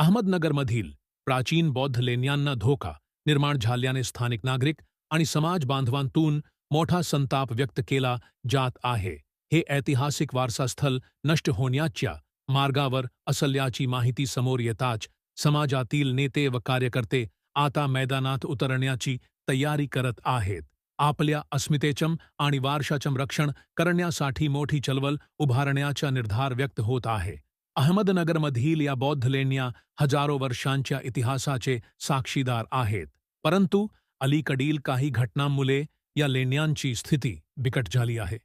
अहमदनगरमधील प्राचीन बौद्ध लेण्यांना धोका निर्माण झाल्याने स्थानिक नागरिक आणि समाज बांधवांतून मोठा संताप व्यक्त केला जात आहे. हे ऐतिहासिक वारसास्थल नष्ट होण्याच्या मार्गावर असल्याची माहिती समोर येताच समाजातील नेते व कार्यकर्ते आता मैदानात उतरण्याची तयारी करत आहेत. आपल्या अस्मितेचम आणि वारशाचम रक्षण करण्यासाठी मोठी चळवळ उभारण्याचा निर्धार व्यक्त होत आहे. अहमदनगरमधील या बौद्ध लेण्या हजारो वर्षांच्या इतिहासाचे साक्षीदार आहेत. परंतु अलीकडील काही घटनांमुळे या लेण्यांची स्थिती बिकट झाली आहे.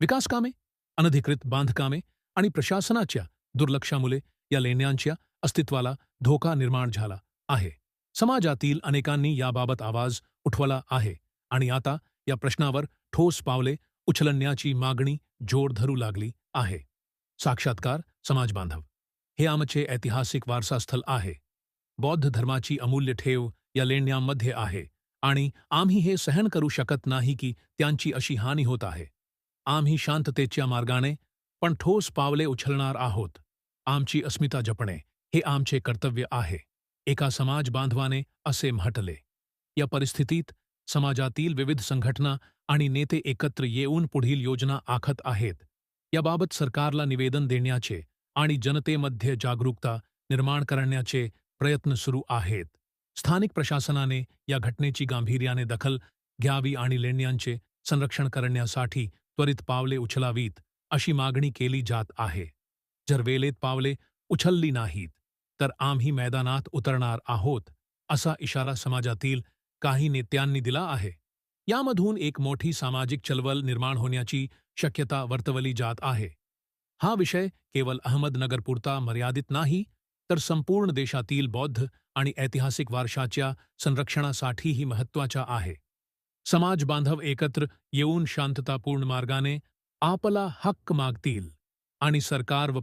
विकासकामे अनधिकृत बांधकामे आणि प्रशासनाच्या दुर्लक्षामुळे या लेण्यांच्या अस्तित्वाला धोका निर्माण झाला आहे. समाजातील अनेकांनी याबाबत आवाज उठवला आहे आणि आता या प्रश्नावर ठोस पावले उचलण्याची मागणी जोर धरू लागली आहे. साक्षात्कार समाज बांधव हे आमचे ऐतिहासिक वारसास्थल आहे. बौद्ध धर्माची अमूल्य ठेव या लेण्यांमध्ये आहे आणि आम्ही हे सहन करू शकत नाही की त्यांची अशी हानी होत आहे. आम्ही शांततेच्या मार्गाने पण ठोस पावले उचलणार आहोत. आमची अस्मिता जपणे हे आमचे कर्तव्य आहे. एका समाज बांधवाने असे म्हटले. या परिस्थितीत समाजातील विविध संघटना आणि नेते एकत्र येऊन पुढील योजना आखत आहेत. याबाबत सरकारला निवेदन देण्याचे आणि जनतेमध्ये जागरूकता निर्माण करण्याचे प्रयत्न सुरू आहेत. स्थानिक प्रशासनाने या घटनेची गांभीर्याने दखल घ्यावी आणि लेण्यांचे संरक्षण करण्यासाठी त्वरित पावले उचलावीत अशी मागणी केली जात आहे. जर वेळेत पावले उचलली नाहीत तर आम्ही मैदानात उतरणार आहोत असा इशारा समाजातील काही नेत्यांनी दिला आहे. यामधून एक मोठी सामाजिक चळवळ निर्माण होण्याची शक्यता वर्तवली जात आहे. हा विषय केवळ अहमदनगरपुरता मर्यादित नाही तर संपूर्ण देशातील बौद्ध आणि ऐतिहासिक वारशाच्या संरक्षणासाठीही महत्त्वाचा आहे. समाज बांधव एकत्र येऊन शांततापूर्ण मार्गाने आपला हक्क मागतील आणि सरकार व